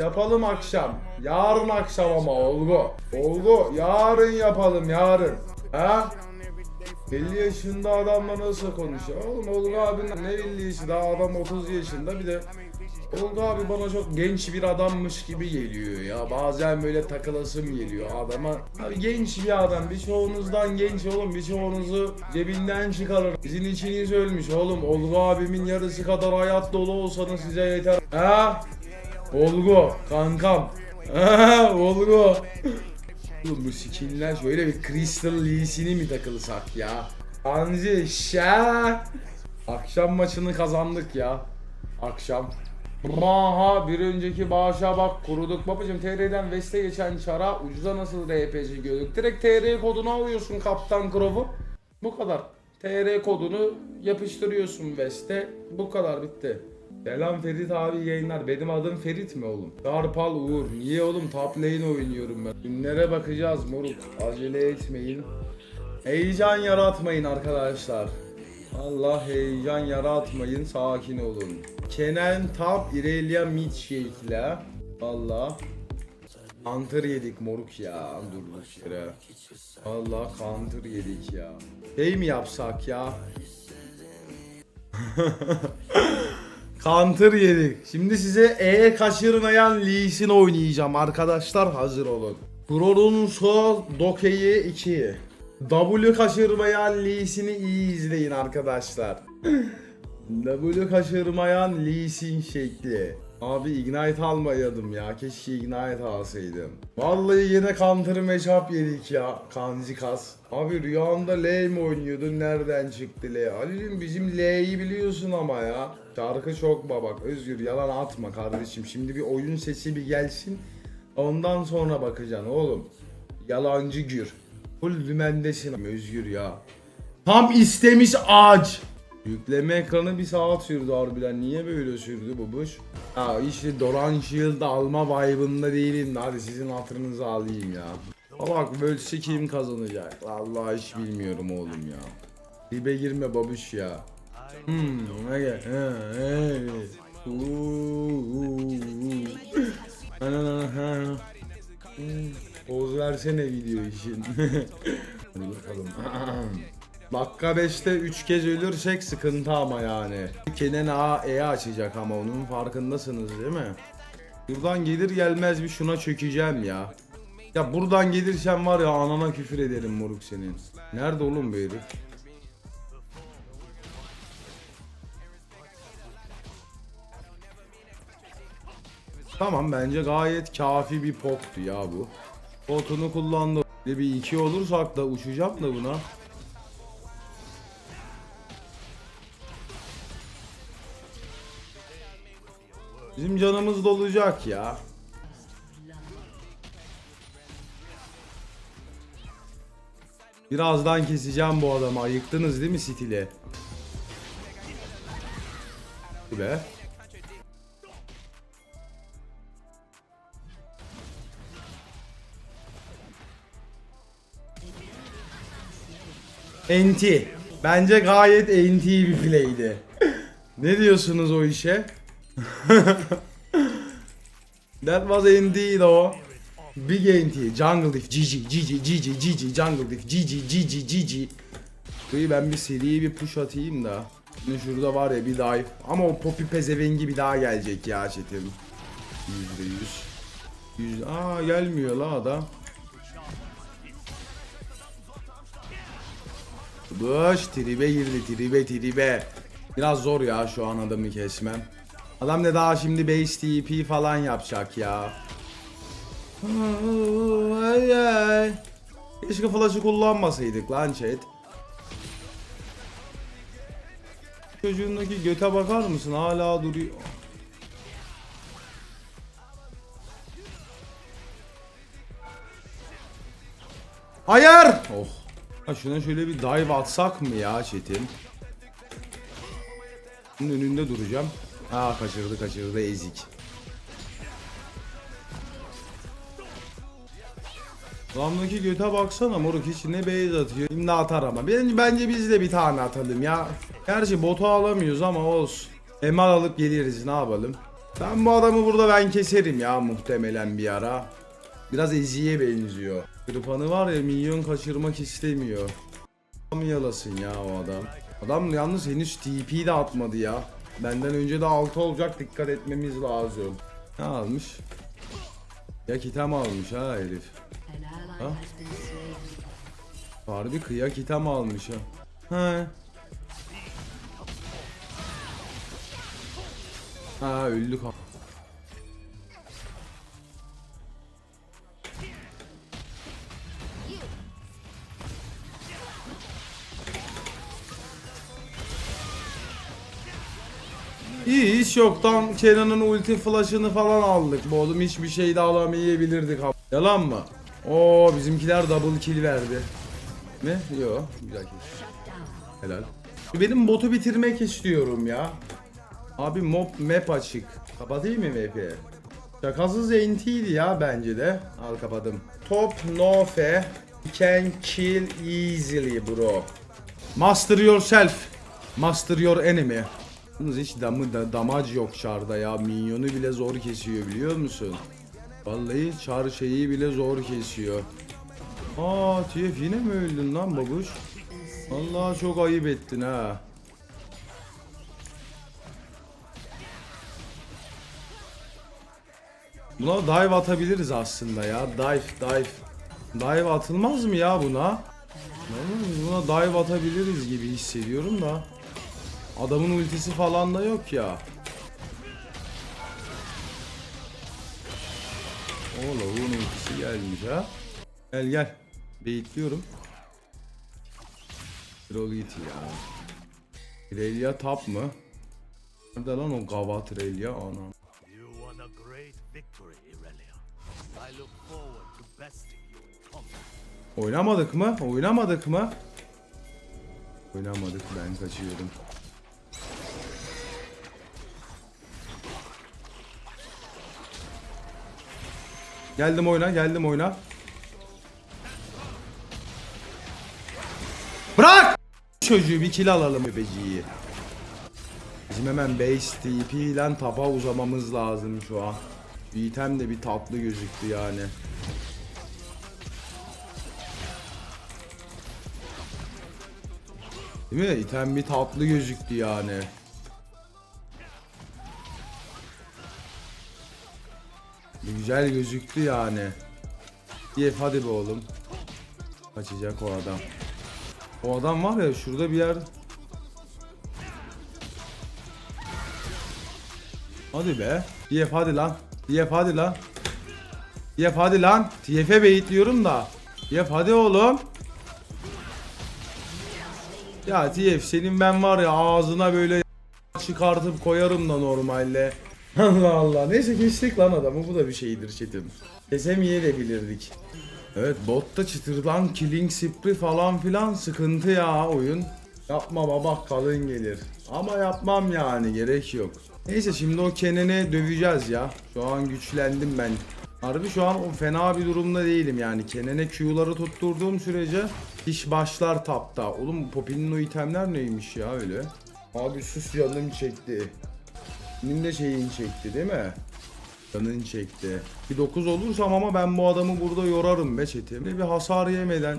Yapalım akşam. Yarın akşam ama Olgu. Olgu yarın yapalım yarın. Ha? 50 yaşında adamla nasıl konuşuyor? Oğlum Olgu abinin ne 50 yaşı daha adam 30 yaşında bir de Olgu abi bana çok genç bir adammış gibi geliyor ya. Bazen böyle takılasım geliyor adama. Abi genç bir adam. Birçoğunuzdan genç oğlum. Birçoğunuzu cebinden çıkarır. Sizin içiniz ölmüş oğlum. Olgu abimin yarısı kadar hayat dolu olsanız size yeter. Ha? Olgu kankam. Ha, Olgu. Oğlum bu skinler şöyle bir Crystal Lee'sini mi takılsak ya? Anzi şa. Akşam maçını kazandık ya. Akşam. Maha bir önceki bağışa bak kuruduk babacım TR'den West'e geçen çara ucuza nasıl RPC gördük. Direkt TR kodunu alıyorsun Kaptan Krov'u. Bu kadar. TR kodunu yapıştırıyorsun West'e. Bu kadar bitti. Selam Ferit abi yayınlar. Benim adım Ferit mi oğlum? Darpal Uğur. Niye oğlum top lane oynuyorum ben? Günlere bakacağız moruk. Acele etmeyin. Heyecan yaratmayın arkadaşlar. Allah heyecan yaratmayın. Sakin olun. Kenan Top Irelia Midshake Allah. Counter yedik moruk ya durduk yere. Allah counter yedik ya. Şey mi yapsak ya? Counter yedik. Şimdi size E kaçırmayan Lee Sin oynayacağım arkadaşlar hazır olun. Kurorun sol dokeyi 2. W kaçırmayan Lee Sin'i iyi izleyin arkadaşlar. W kaçırmayan Lee Sin şekli. Abi Ignite almayalım ya. Keşke Ignite alsaydım. Vallahi yine counter matchup yedik ya. Kanzi kas. Abi rüyanda L mi oynuyordun? Nereden çıktı L? Ali'cim bizim L'yi biliyorsun ama ya. Şarkı çok babak. Özgür yalan atma kardeşim. Şimdi bir oyun sesi bir gelsin. Ondan sonra bakacaksın oğlum. Yalancı gür. Full dümendesin Özgür ya. Tam istemiş ağaç. Yükleme ekranı bir saat sürdü harbiden. Niye böyle sürdü babuş? Ha işte Doran Shield alma vibe'ında değilim de hadi sizin hatırınızı alayım ya. Bak bölse kim kazanacak? Vallahi hiç bilmiyorum oğlum ya. Dibe girme babuş ya. Hmm? Ha, evet. Hmm, Poz versene video için. Hadi bakalım. Dakika 5'te 3 kez ölürsek sıkıntı ama yani. Kenan A E açacak ama onun farkındasınız değil mi? Buradan gelir gelmez bir şuna çökeceğim ya. Ya buradan gelirsen var ya anana küfür ederim moruk senin. Nerede oğlum bu herif? Tamam bence gayet kafi bir pottu ya bu. Potunu kullandı. Bir iki olursak da uçacağım da buna. Bizim canımız dolacak ya. Birazdan keseceğim bu adamı. Ayıktınız değil mi stili? Be. Enti. Bence gayet enti bir play'di. ne diyorsunuz o işe? That was indeed o. Big NT, Jungle Diff, GG, GG, GG, GG, Jungle Diff, GG, GG, GG. Burayı ben bir seri bir push atayım da. Şimdi şurada var ya bir dive. Ama o Poppy pezevengi bir daha gelecek ya çetim. Yüzde yüz. Yüz. Aa gelmiyor la adam. Bush tribe girdi tribe tribe. Biraz zor ya şu an adamı kesmem. Adam ne daha şimdi base TP falan yapacak ya. Ay ay. Keşke flash'ı kullanmasaydık lan chat. Çocuğundaki göte bakar mısın? Hala duruyor. Hayır! Oh. Ha şuna şöyle bir dive atsak mı ya chat'in? Bunun önünde duracağım. Aa kaçırdı kaçırdı ezik. Adamdaki göte baksana moruk hiç ne base atıyor. Şimdi atar ama. Bence, bence biz de bir tane atalım ya. Gerçi botu alamıyoruz ama olsun. Emal alıp geliriz ne yapalım. Ben bu adamı burada ben keserim ya muhtemelen bir ara. Biraz Ezi'ye benziyor. Kırpanı var ya milyon kaçırmak istemiyor. Tam yalasın ya o adam. Adam yalnız henüz TP de atmadı ya. Benden önce de 6 olacak dikkat etmemiz lazım. Ne almış? Ya kitam almış ha herif. Slain. Harbi kıyak item almış ha. He. Ha öldük İyi hiç yoktan Kenan'ın ulti flash'ını falan aldık. Bu oğlum hiçbir şey de alamayabilirdik. Yalan mı? Oo bizimkiler double kill verdi. Mi? Yo. Güzel kill. Helal. Benim botu bitirmek istiyorum ya. Abi mob map açık. Kapatayım mı map'i? Şakasız NT'ydi ya bence de. Al kapadım. Top no fe. Can kill easily bro. Master yourself. Master your enemy. Yalnız hiç damı da, damage yok çarda ya. Minyonu bile zor kesiyor biliyor musun? Vallahi çar şeyi bile zor kesiyor. Aa TF yine mi öldün lan babuş? Allah çok ayıp ettin ha. Buna dive atabiliriz aslında ya. Dive, dive. Dive atılmaz mı ya buna? Buna dive atabiliriz gibi hissediyorum da. Adamın ultisi falan da yok ya. O lavuğun ultisi gelmiş ha. Gel gel. Bekliyorum. Troll git ya. Irelia tap mı? Nerede lan o gavat Irelia? Ana. You won a great victory, Irelia. I look forward to besting you in combat. Oynamadık mı? Oynamadık mı? Oynamadık ben kaçıyorum. Geldim oyna, geldim oyna. Bırak! Çocuğu bir kill alalım bebeciği. Bizim hemen base TP ile tapa uzamamız lazım şu an. İtem de bir tatlı gözüktü yani. Değil mi? İtem bir tatlı gözüktü yani. Güzel gözüktü yani. Yef hadi be oğlum. Kaçacak o adam. O adam var ya şurada bir yer. Hadi be. Yef hadi lan. Yef hadi lan. Yef hadi lan. TF'e beyitliyorum da. Yef hadi oğlum. Ya TF senin ben var ya ağzına böyle çıkartıp koyarım da normalde. Allah Allah. Neyse kestik lan adamı. Bu da bir şeydir çetim. Kesemeyebilirdik. Evet botta çıtırdan killing spree falan filan sıkıntı ya oyun. Yapma baba kalın gelir. Ama yapmam yani gerek yok. Neyse şimdi o Kenan'ı döveceğiz ya. Şu an güçlendim ben. Harbi şu an o fena bir durumda değilim yani. Kenan'e Q'ları tutturduğum sürece iş başlar tapta. Oğlum Poppy'nin o itemler neymiş ya öyle? Abi sus canım çekti. Senin de şeyin çekti değil mi? Canın çekti. Bir 9 olursam ama ben bu adamı burada yorarım be çetim. Bir hasar yemeden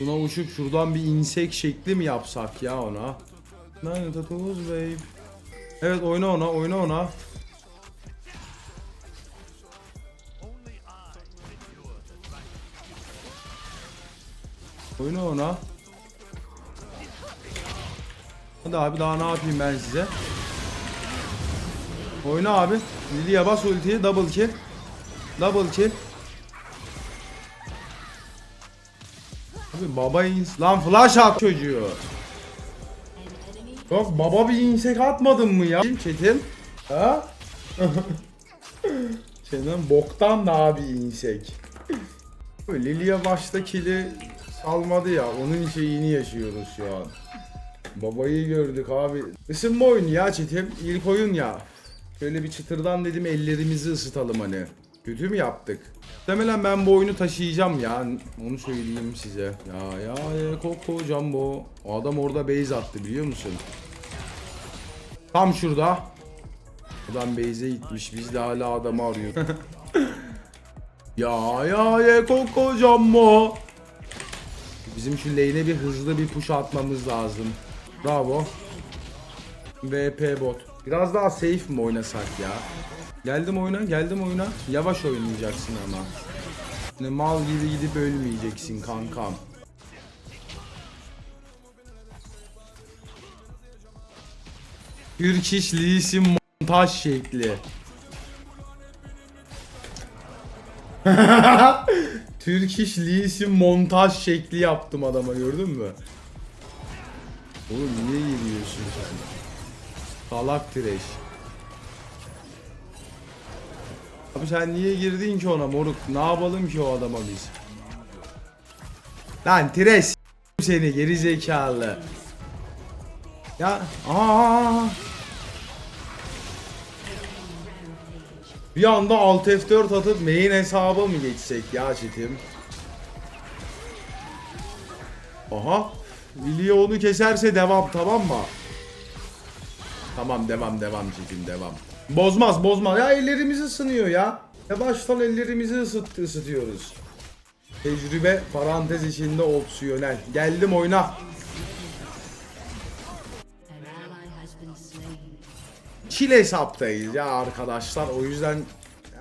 buna uçup şuradan bir insek şekli mi yapsak ya ona? Nine tattoos babe. Evet oyna ona oyna ona. Oyna ona. Hadi abi daha ne yapayım ben size? Oyna abi. Lilia bas ultiyi double kill. Double kill. Abi baba ins lan flash at çocuğu. Yok baba bir insek atmadın mı ya? Çetin. Ha? Çetin boktan da abi insek. Lilia başta kili salmadı ya. Onun şeyini yaşıyoruz şu an. Babayı gördük abi. Isınma oyunu ya Çetin. İlk oyun ya. Şöyle bir çıtırdan dedim ellerimizi ısıtalım hani. Kötü mü yaptık? Muhtemelen ben bu oyunu taşıyacağım ya. Onu söyleyeyim size. Ya ya ya Koko Jumbo. O adam orada base attı biliyor musun? Tam şurada. Adam base'e gitmiş. Biz de hala adamı arıyor. ya ya ye koko cammo. Bizim şu lane'e bir hızlı bir push atmamız lazım. Bravo. VP bot. Biraz daha safe mi oynasak ya? Geldim oyuna, geldim oyuna. Yavaş oynayacaksın ama. Ne mal gibi gidip ölmeyeceksin kankam. Turkish Lee'sin montaj şekli. Turkish Lee'sin montaj şekli yaptım adama gördün mü? Oğlum niye giriyorsun sen? Salak tireş. Abi sen niye girdin ki ona moruk? Ne yapalım ki o adama biz? Lan tireş seni geri zekalı. Ya aa. Bir anda Alt F4 atıp main hesaba mı geçsek ya çetim? Aha. Vilya onu keserse devam tamam mı? Tamam devam devam çetim devam. Bozmaz bozmaz. Ya ellerimizi ısınıyor ya. Yavaştan ellerimizi ısıt, ısıtıyoruz. Tecrübe parantez içinde opsiyonel. Geldim oyna. Çil hesaptayız ya arkadaşlar. O yüzden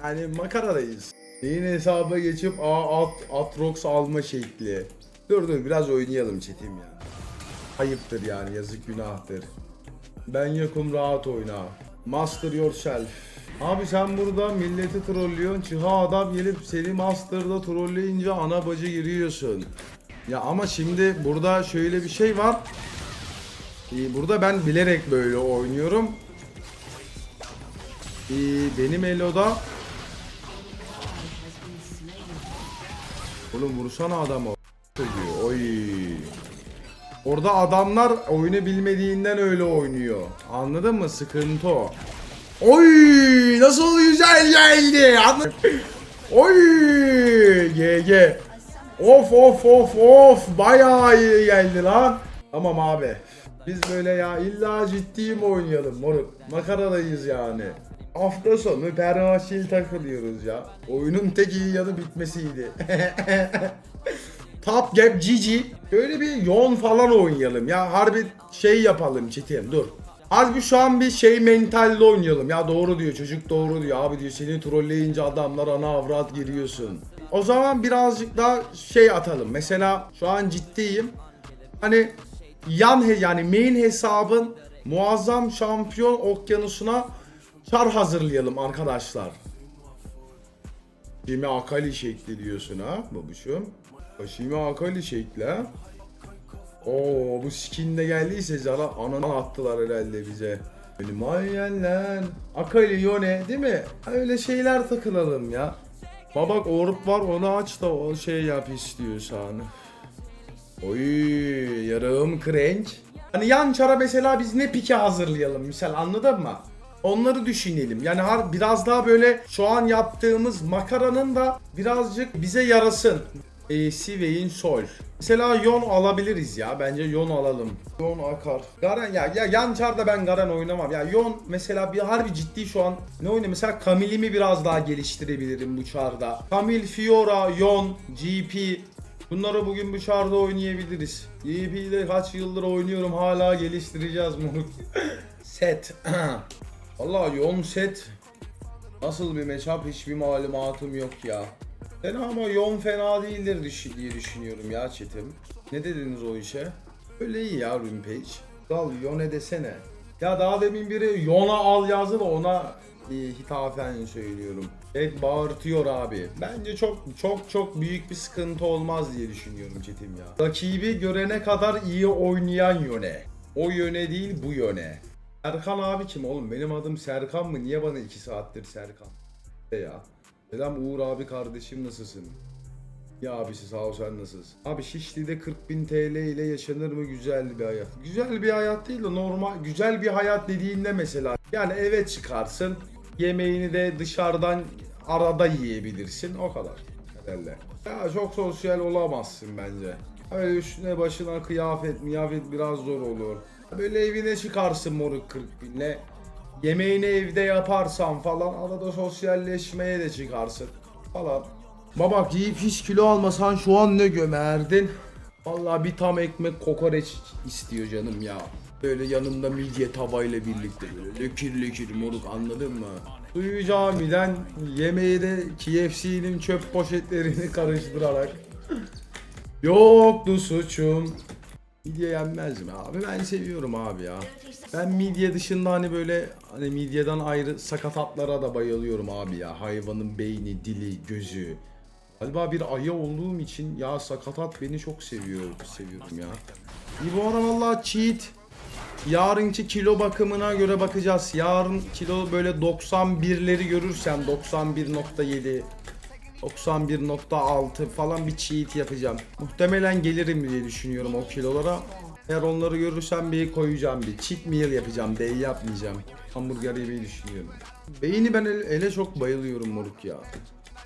yani makaradayız. Yine hesaba geçip A at Atrox alma şekli. Dur dur biraz oynayalım çetim ya. Ayıptır yani yazık günahtır. Ben yokum rahat oyna. Master yourself. Abi sen burada milleti trollüyorsun. Çıha adam gelip seni Master'da trolleyince ana bacı giriyorsun. Ya ama şimdi burada şöyle bir şey var. Ee, Burada ben bilerek böyle oynuyorum. Ee, benim Elo'da Oğlum vursana adamı çocuğu. Orada adamlar oyunu bilmediğinden öyle oynuyor. Anladın mı? Sıkıntı o. Oy! Nasıl güzel geldi. Anladın? Oy! GG. Of of of of. Bayağı iyi geldi lan. Tamam abi. Biz böyle ya illa ciddi mi oynayalım moruk? Makaradayız yani. Hafta sonu permaşil takılıyoruz ya. Oyunun tek iyi yanı bitmesiydi. Top Gap GG. Böyle bir yoğun falan oynayalım ya. Harbi şey yapalım çetim dur. Harbi şu an bir şey mentalde oynayalım. Ya doğru diyor çocuk doğru diyor. Abi diyor seni trolleyince adamlar ana avrat giriyorsun. O zaman birazcık daha şey atalım. Mesela şu an ciddiyim. Hani yan he, yani main hesabın muazzam şampiyon okyanusuna çar hazırlayalım arkadaşlar. Kimi Akali şekli diyorsun ha babuşum. Kimi Akali şekli. Oo bu skin de geldiyse zara ananı attılar herhalde bize. Böyle manyenler. Akali Yone değil mi? Öyle şeyler takılalım ya. Babak orp var onu aç da o şey yap istiyorsan. Oy yarım crank. Hani yan çara mesela biz ne pike hazırlayalım misal anladın mı? Onları düşünelim. Yani biraz daha böyle şu an yaptığımız makaranın da birazcık bize yarasın. Ee, Sivey'in Sol. Mesela Yon alabiliriz ya. Bence Yon alalım. Yon akar. Garen ya ya yan çarda ben Garen oynamam. Ya Yon mesela bir harbi ciddi şu an ne oynuyor? Mesela Camille'imi biraz daha geliştirebilirim bu çarda. Camille, Fiora, Yon, GP Bunları bugün bu çarda oynayabiliriz. GP'de kaç yıldır oynuyorum hala geliştireceğiz moruk. set. Valla Yon set nasıl bir matchup hiçbir malumatım yok ya. Fena ama Yon fena değildir diye düşünüyorum ya çetim. Ne dediniz o işe? Öyle iyi ya Rampage. Dal Yone desene. Ya daha demin biri Yona al yazdı da ona e, hitafen söylüyorum. Evet bağırtıyor abi. Bence çok çok çok büyük bir sıkıntı olmaz diye düşünüyorum Çetim ya. Rakibi görene kadar iyi oynayan yöne. O yöne değil bu yöne. Serkan abi kim oğlum? Benim adım Serkan mı? Niye bana 2 saattir Serkan? Ya? Selam Uğur abi kardeşim nasılsın? Ya abisi sağ ol sen nasılsın? Abi Şişli'de 40.000 TL ile yaşanır mı güzel bir hayat? Güzel bir hayat değil de normal güzel bir hayat dediğinde mesela yani eve çıkarsın yemeğini de dışarıdan arada yiyebilirsin o kadar herhalde. Ya çok sosyal olamazsın bence. Öyle üstüne başına kıyafet miyafet biraz zor olur. Böyle evine çıkarsın moruk 40 binle. Yemeğini evde yaparsan falan arada sosyalleşmeye de çıkarsın falan. Baba yiyip hiç kilo almasan şu an ne gömerdin? Vallahi bir tam ekmek kokoreç istiyor canım ya. Böyle yanında midye tavayla birlikte böyle lökür lökür moruk anladın mı? Suyu camiden yemeği de KFC'nin çöp poşetlerini karıştırarak. Yoktu suçum. Midye yenmez mi abi? Ben seviyorum abi ya. Ben midye dışında hani böyle hani midyeden ayrı sakatatlara da bayılıyorum abi ya. Hayvanın beyni, dili, gözü. Galiba bir ayı olduğum için ya sakatat beni çok seviyor, seviyorum ya. İyi bu ara valla cheat. Yarınki kilo bakımına göre bakacağız. Yarın kilo böyle 91'leri görürsem 91.7 91.6 falan bir cheat yapacağım. Muhtemelen gelirim diye düşünüyorum o kilolara. Eğer onları görürsem bir koyacağım bir. Cheat meal yapacağım. Day yapmayacağım. Hamburger yemeyi düşünüyorum. Beyni ben ele, ele çok bayılıyorum moruk ya.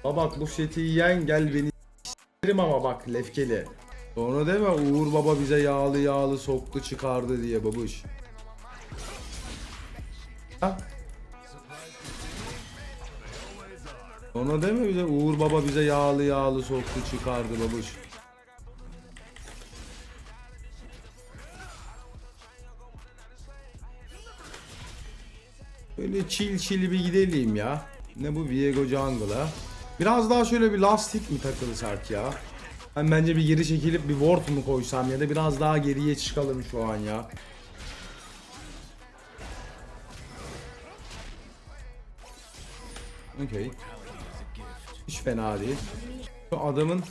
Ha bak bu seti yiyen gel beni s**erim ama bak lefkeli. Sonra deme Uğur baba bize yağlı yağlı soktu çıkardı diye babuş. Ha? Sonra deme bize Uğur baba bize yağlı yağlı soktu çıkardı babuş. Böyle chill chill bir gidelim ya. Ne bu Viego Jungle'a? Biraz daha şöyle bir lastik mi takılsak ya? Ben bence bir geri çekilip bir ward mu koysam ya da biraz daha geriye çıkalım şu an ya. Okey. Hiç fena değil. Şu adamın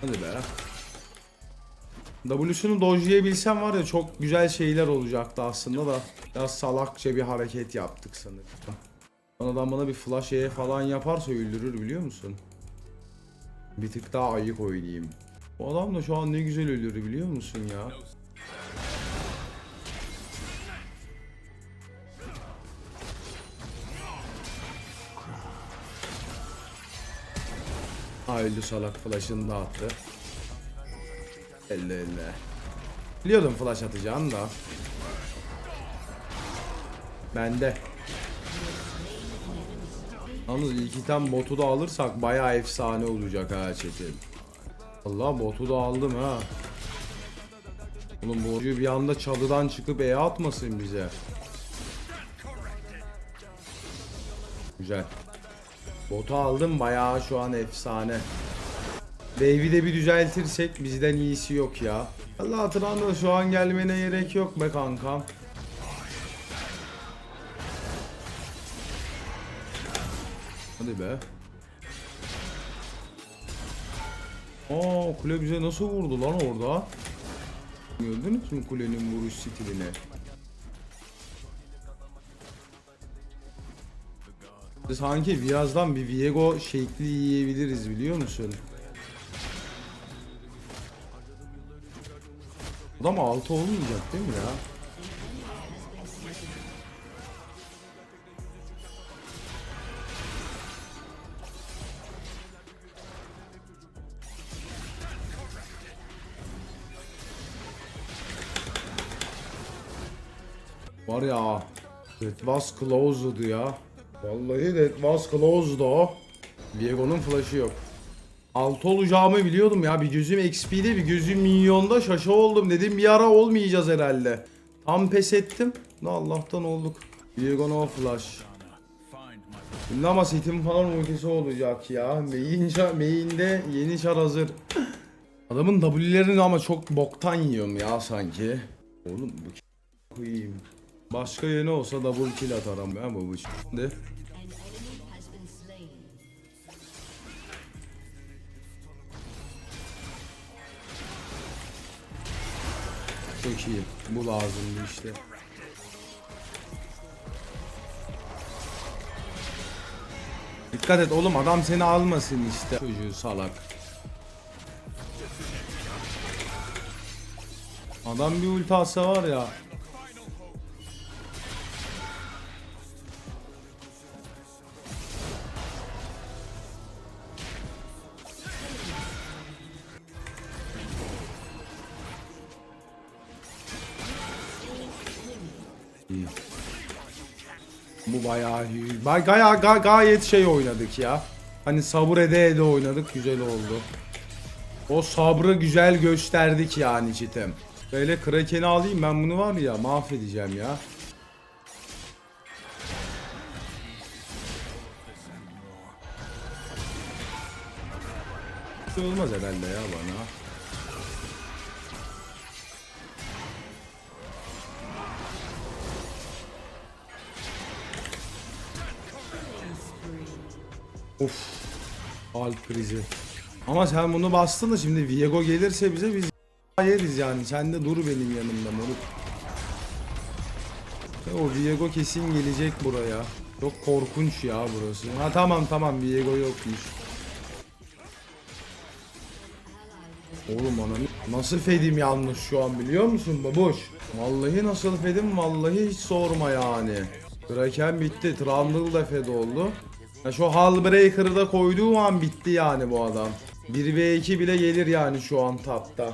Hadi be. W'sunu dojlayabilsem var ya çok güzel şeyler olacaktı aslında da biraz salakça bir hareket yaptık sanırım. Adam bana bir flash E falan yaparsa öldürür biliyor musun? Bir tık daha ayık oynayayım. Bu adam da şu an ne güzel öldürür biliyor musun ya? Ha öldü salak flash'ını da attı. Elle elle. Biliyordum flash atacağını da. Bende. Yalnız ilk item botu da alırsak bayağı efsane olacak ha çetin. Allah botu da aldım ha. Oğlum bu bir anda çalıdan çıkıp E atmasın bize. Güzel. Botu aldım bayağı şu an efsane. Wave'i de bir düzeltirsek bizden iyisi yok ya. Allah Trundle şu an gelmene gerek yok be kankam. Hadi be. Aa kule bize nasıl vurdu lan orada? Gördünüz mü kulenin vuruş stilini? Sanki Viaz'dan bir Viego şekli yiyebiliriz biliyor musun? Adam 6 olmayacak değil mi ya? Var ya That was closed ya. Vallahi that was closed o. Viego'nun flash'ı yok. 6 olacağımı biliyordum ya. Bir gözüm XP'de bir gözüm milyonda şaşa oldum dedim. Bir ara olmayacağız herhalde. Tam pes ettim. Ne Allah'tan olduk. Viego no flash. Şimdi ama setim falan ultisi olacak ya. Main, main'de yeni çar hazır. Adamın W'lerini ama çok boktan yiyorum ya sanki. Oğlum bu koyayım. Başka yeni olsa double kill atarım ben bu bu şimdi. Çok iyi. Bu lazımdı işte. Dikkat et oğlum adam seni almasın işte. Çocuğu salak. Adam bir ulti var ya. Gaya, ga- gayet şey oynadık ya. Hani sabır ede ede oynadık güzel oldu. O sabrı güzel gösterdik yani cidden. Böyle Kraken'i alayım ben bunu var ya mahvedeceğim ya. Olmaz herhalde ya bana. Of. Alp krizi. Ama sen bunu bastın da şimdi Viego gelirse bize biz yeriz yani. Sen de dur benim yanımda moruk. Ya O Viego kesin gelecek buraya. Çok korkunç ya burası. Ha tamam tamam Viego yokmuş. Oğlum ananı nasıl fedim yanlış şu an biliyor musun babuş? Vallahi nasıl fedim vallahi hiç sorma yani. Kraken bitti. Trundle da fed oldu. Ya şu Hallbreaker'ı da koyduğu an bitti yani bu adam. 1v2 bile gelir yani şu an tapta.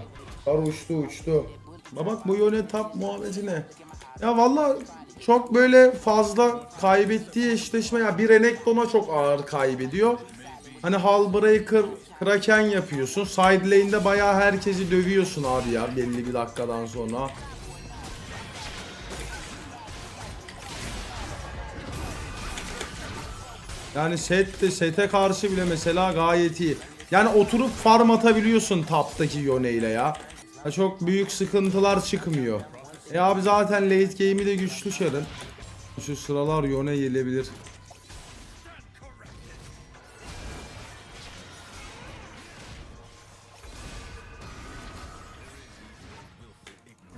Kar uçtu uçtu. Ba Bak bu yöne tap muhabbetine. Ya valla çok böyle fazla kaybettiği eşleşme ya bir Renekton'a çok ağır kaybediyor. Hani Hallbreaker Kraken yapıyorsun. Side lane'de bayağı herkesi dövüyorsun abi ya belli bir dakikadan sonra. Yani set sete karşı bile mesela gayet iyi. Yani oturup farm atabiliyorsun taptaki Yone ile ya. ya. Çok büyük sıkıntılar çıkmıyor. E abi zaten late game'i de güçlü şarın. Şu sıralar Yone gelebilir.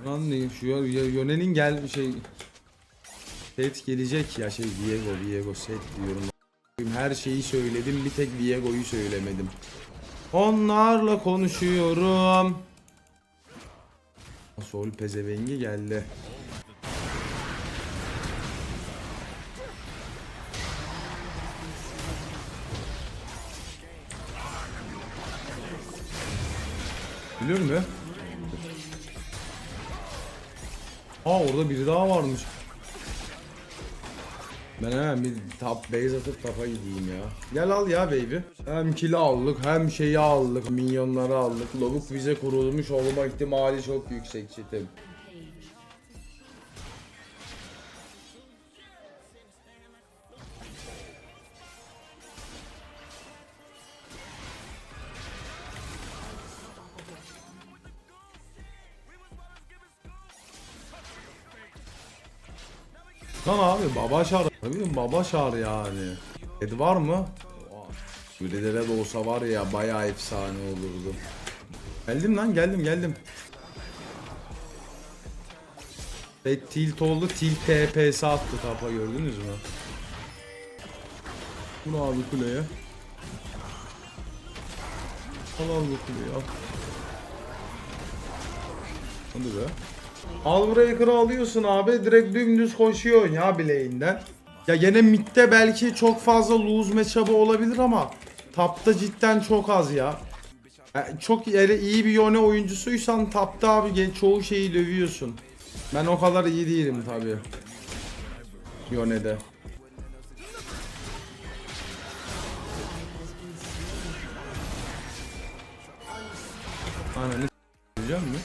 Lan ne şu Yone'nin gel şey set gelecek ya şey Viego Viego set diyorum. Her şeyi söyledim bir tek Viego'yu söylemedim. Onlarla konuşuyorum. Sol pezevengi geldi. Biliyor musun? Aa orada biri daha varmış. Ben hemen bir top base atıp tapa gideyim ya. Gel al ya baby. Hem kili aldık hem şeyi aldık. Minyonları aldık. Lavuk bize kurulmuş olma ihtimali çok yüksek çetim. Lan abi baba şar. Ne bileyim baba şar yani. Ed var mı? Sürelere de olsa var ya bayağı efsane olurdu. Geldim lan geldim geldim. Ve tilt oldu tilt TPS attı tapa gördünüz mü? Bunu abi kuleye. Al al bu kuleyi al. Hadi be. Hallbreaker'ı alıyorsun abi direkt dümdüz koşuyorsun ya bileğinden. Ya gene midde belki çok fazla lose matchup'ı olabilir ama tapta cidden çok az ya. Ya çok yani iyi bir yone oyuncusuysan tapta abi çoğu şeyi dövüyorsun. Ben o kadar iyi değilim tabi. Yone'de. Ananı s**eceğim mi?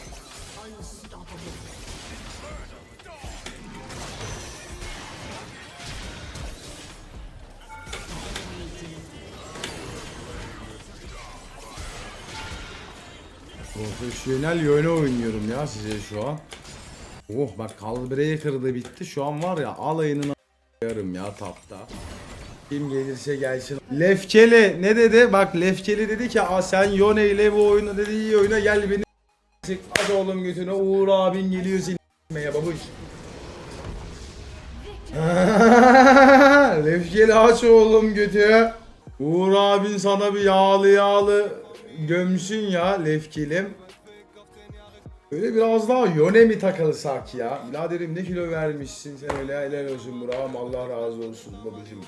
Profesyonel yöne oynuyorum ya size şu an. Oh bak Hallbreaker da bitti. Şu an var ya alayının yarım ya tapta. Kim gelirse gelsin. Lefkeli ne dedi? Bak Lefkeli dedi ki Aa, sen Yone ile bu oyunu dedi iyi oyuna gel beni. Hadi oğlum götüne Uğur abin geliyor seni s**meye babuş. Lefkeli aç oğlum götü. Uğur abin sana bir yağlı yağlı gömsün ya Lefkelim. Böyle biraz daha yöne mi takılsak ya? Biraderim ne kilo vermişsin sen öyle helal olsun bravo Allah razı olsun babacım.